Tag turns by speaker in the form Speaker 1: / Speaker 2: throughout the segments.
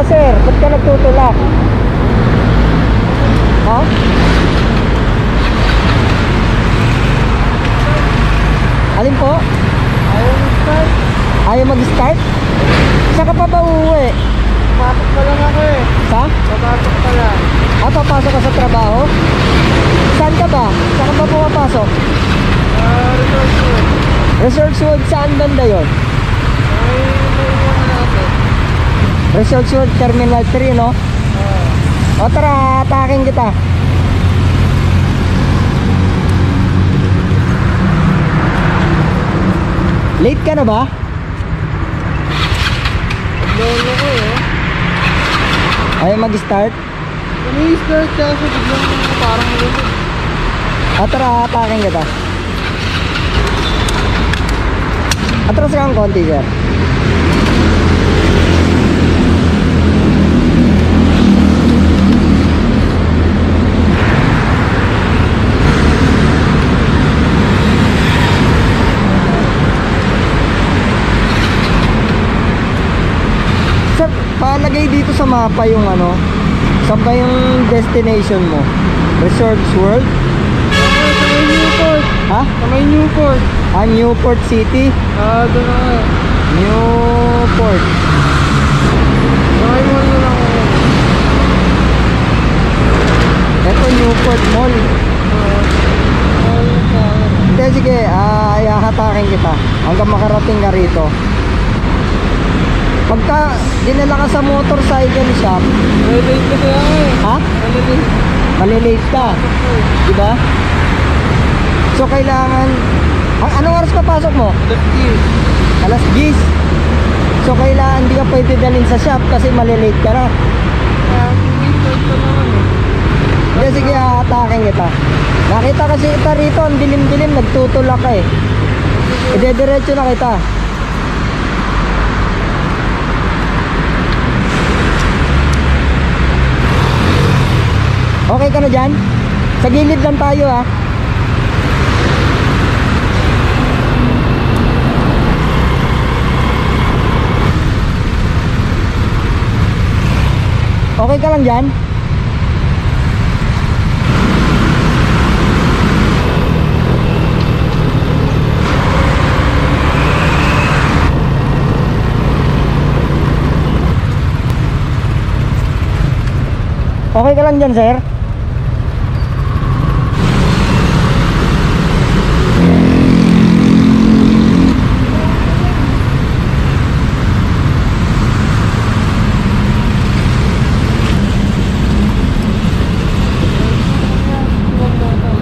Speaker 1: ka sir? Ba't ka nagtutulak? Ha? Alin po?
Speaker 2: Ayaw mag-start.
Speaker 1: Ayaw mag-start? Saan ka pa ba uuwi?
Speaker 2: Papasok pa lang ako eh.
Speaker 1: Sa?
Speaker 2: Papasok pa lang.
Speaker 1: Ah, papasok ka sa trabaho? Saan ka ba? Saan ka ba pumapasok?
Speaker 2: Ah, uh, Resorts
Speaker 1: Wood. Saan banda
Speaker 2: yun?
Speaker 1: Resortswood Terminal 3, no? O tara, atakin kita. Late ka na ba?
Speaker 2: Lolo ko eh.
Speaker 1: Ayaw mag-start?
Speaker 2: Kani-start kaso biglang parang lumot.
Speaker 1: O tara, atakin kita. Atras ka ang konti. Sir, palagay dito sa mapa yung ano, saan ba yung destination mo? Resorts World?
Speaker 2: Sa may Newport.
Speaker 1: Ha?
Speaker 2: Sa may Newport.
Speaker 1: Ah, Newport City?
Speaker 2: Ah, doon ako eh.
Speaker 1: Newport.
Speaker 2: Sa may mall na lang ako.
Speaker 1: Ito Newport Mall.
Speaker 2: Ah.
Speaker 1: Hindi, sige, ah, ihahatakin kita hanggang makarating ka rito. Pagka dinala ka sa motorcycle shop,
Speaker 2: Relate kasi ako eh.
Speaker 1: ha?
Speaker 2: Relate.
Speaker 1: Malilate ka, di ba? So, kailangan... Ang, anong oras ka pasok mo?
Speaker 2: Let's see.
Speaker 1: Alas 10. So, kailangan di ka pwede dalhin sa shop kasi malilate ka na.
Speaker 2: Eh.
Speaker 1: Hindi, sige, hahatakin kita. Nakita kasi kita rito, ang dilim-dilim, nagtutulak ka eh. Ide-diretso na kita. Okay ka na dyan? Sa gilid lang tayo ah. Okay ka lang dyan? Okay ka lang dyan, sir?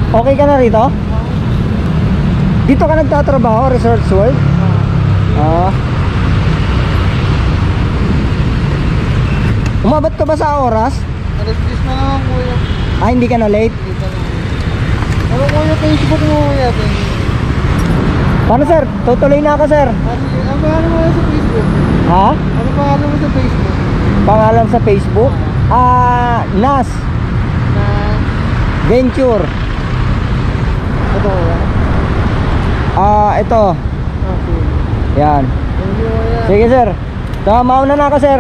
Speaker 1: Okay ka na rito? Dito ka nagtatrabaho, Resorts World? Ah. Umabot ka ba sa oras?
Speaker 2: Alas 10 na naman kuya.
Speaker 1: Ah, hindi ka na late?
Speaker 2: Dito na. Ano kuya, Facebook mo kuya.
Speaker 1: Paano sir? Tutuloy na ako sir.
Speaker 2: Ano, ano pangalan mo sa Facebook?
Speaker 1: Ha?
Speaker 2: Ano pangalan mo sa Facebook?
Speaker 1: Pangalan sa Facebook? Ah, NAS
Speaker 2: Na,
Speaker 1: Venture.
Speaker 2: Ito kuya.
Speaker 1: Ah, ito.
Speaker 2: Okay.
Speaker 1: Yan.
Speaker 2: Thank you kuya.
Speaker 1: Sige sir. So, mauna na ako sir.